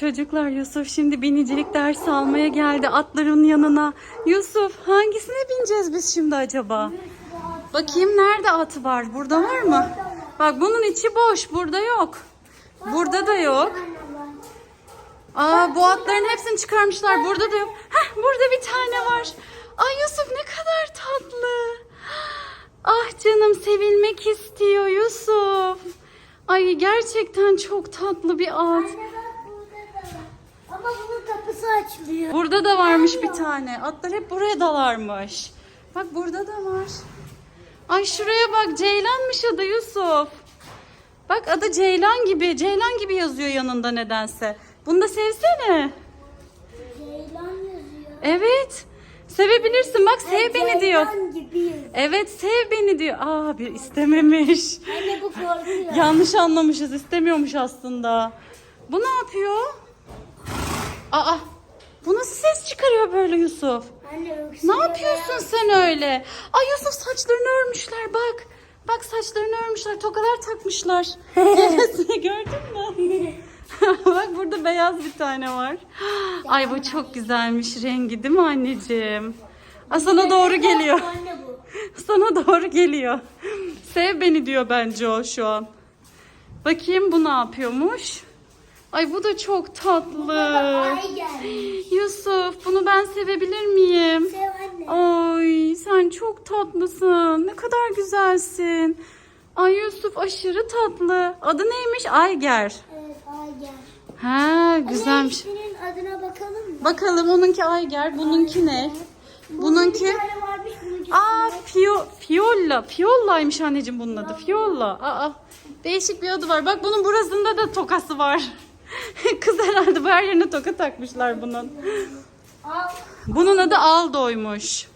Çocuklar Yusuf şimdi binicilik dersi almaya geldi atların yanına. Yusuf hangisine bineceğiz biz şimdi acaba? Bakayım nerede at var? Burada var mı? Bak bunun içi boş. Burada yok. Burada da yok. Aa bu atların hepsini çıkarmışlar. Burada da yok. Heh burada bir tane var. Ay Yusuf ne kadar tatlı. Ah canım sevilmek istiyor Yusuf. Ay gerçekten çok tatlı bir at. Bunun kapısı açmıyor. Burada da varmış bir tane. Atlar hep buraya dalarmış. Bak burada da var. Ay şuraya bak Ceylanmış adı Yusuf. Bak adı Ceylan gibi. Ceylan gibi yazıyor yanında nedense. Bunu da sevsene. Ceylan yazıyor. Evet. Sevebilirsin. Bak sev beni diyor. Ceylan gibi. Evet sev beni diyor. Aa bir istememiş. Anne bu korkuyor. Yanlış anlamışız. istemiyormuş aslında. Bu ne yapıyor? Aa bu nasıl ses çıkarıyor böyle Yusuf? Anne öksürüyor. Ne yapıyorsun sen öyle? Ay Yusuf saçlarını örmüşler bak. Bak saçlarını örmüşler. Tokalar takmışlar. Neresine gördün mü? bak burada beyaz bir tane var. Ay bu çok güzelmiş rengi değil mi anneciğim? Aa, sana doğru geliyor. Sana doğru geliyor. Sev beni diyor bence o şu an. Bakayım bu ne yapıyormuş? Ay bu da çok tatlı. Gelmiş. Yusuf bunu ben sevebilir miyim? Sev anne. Ay sen çok tatlısın. Ne kadar güzelsin. Ay Yusuf aşırı tatlı. Adı neymiş? Ayger. Evet ay gel. Ha güzelmiş. Senin adına bakalım mı? Bakalım onunki Ayger, bununki ne? Bununki varmış bununki. Aa Fio, Fiolla. Fiola'ymış anneciğim bunun adı. Fiolla. Aa değişik bir adı var. Bak bunun burasında da tokası var. Kız herhalde bu her yerine toka takmışlar bunun. Al. Bunun adı Aldo'ymuş.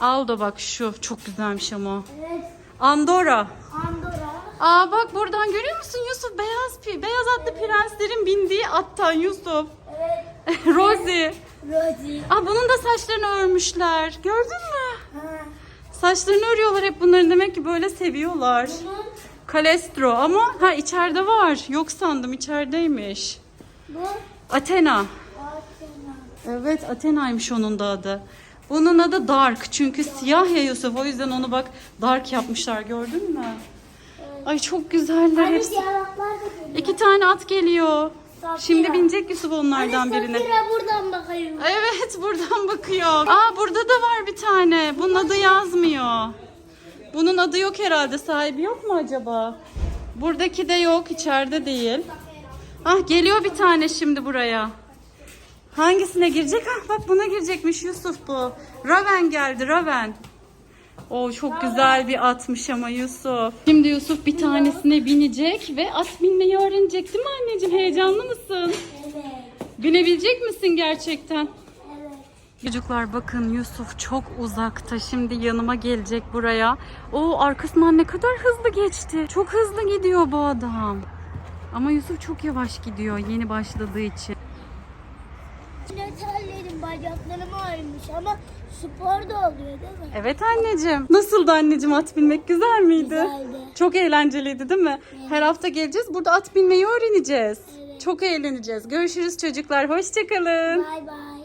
Aldo bak şu. Çok güzelmiş ama. Evet. Andorra. Andorra. Aa bak buradan görüyor musun Yusuf? Beyaz pi, beyaz atlı prenslerin bindiği attan Yusuf. Evet. Rosie. Rosie. Aa bunun da saçlarını örmüşler. Gördün mü? Ha. Saçlarını örüyorlar hep bunların demek ki böyle seviyorlar. Bunun Kalestro ama ha içeride var. Yok sandım içerideymiş. bu. Athena. Athena. Evet Athena'ymış onun da adı. Bunun adı Dark çünkü siyah ya Yusuf o yüzden onu bak Dark yapmışlar gördün mü? Ay çok güzeller Anne hepsi. da geliyor. İki tane at geliyor. Safira. Şimdi binecek Yusuf onlardan Anne birine. Safira buradan bakayım. Evet buradan bakıyor. Aa burada da var bir tane. Bunun adı yok herhalde. Sahibi yok mu acaba? Buradaki de yok. içeride değil. Ah geliyor bir tane şimdi buraya. Hangisine girecek? Ah bak buna girecekmiş Yusuf bu. Raven geldi Raven. O çok güzel bir atmış ama Yusuf. Şimdi Yusuf bir tanesine binecek ve at binmeyi öğrenecek değil mi anneciğim? Heyecanlı mısın? Evet. Binebilecek misin gerçekten? Evet. Çocuklar bakın Yusuf çok uzakta. Şimdi yanıma gelecek buraya. O arkasından ne kadar hızlı geçti. Çok hızlı gidiyor bu adam. Ama Yusuf çok yavaş gidiyor yeni başladığı için. Ne terledim bacaklarım ağrımış ama spor da oluyor değil mi? Evet anneciğim. Nasıldı anneciğim at binmek güzel miydi? Güzeldi. Çok eğlenceliydi değil mi? Her hafta geleceğiz. Burada at binmeyi öğreneceğiz. Evet. Çok eğleneceğiz. Görüşürüz çocuklar. Hoşçakalın. Bay bay.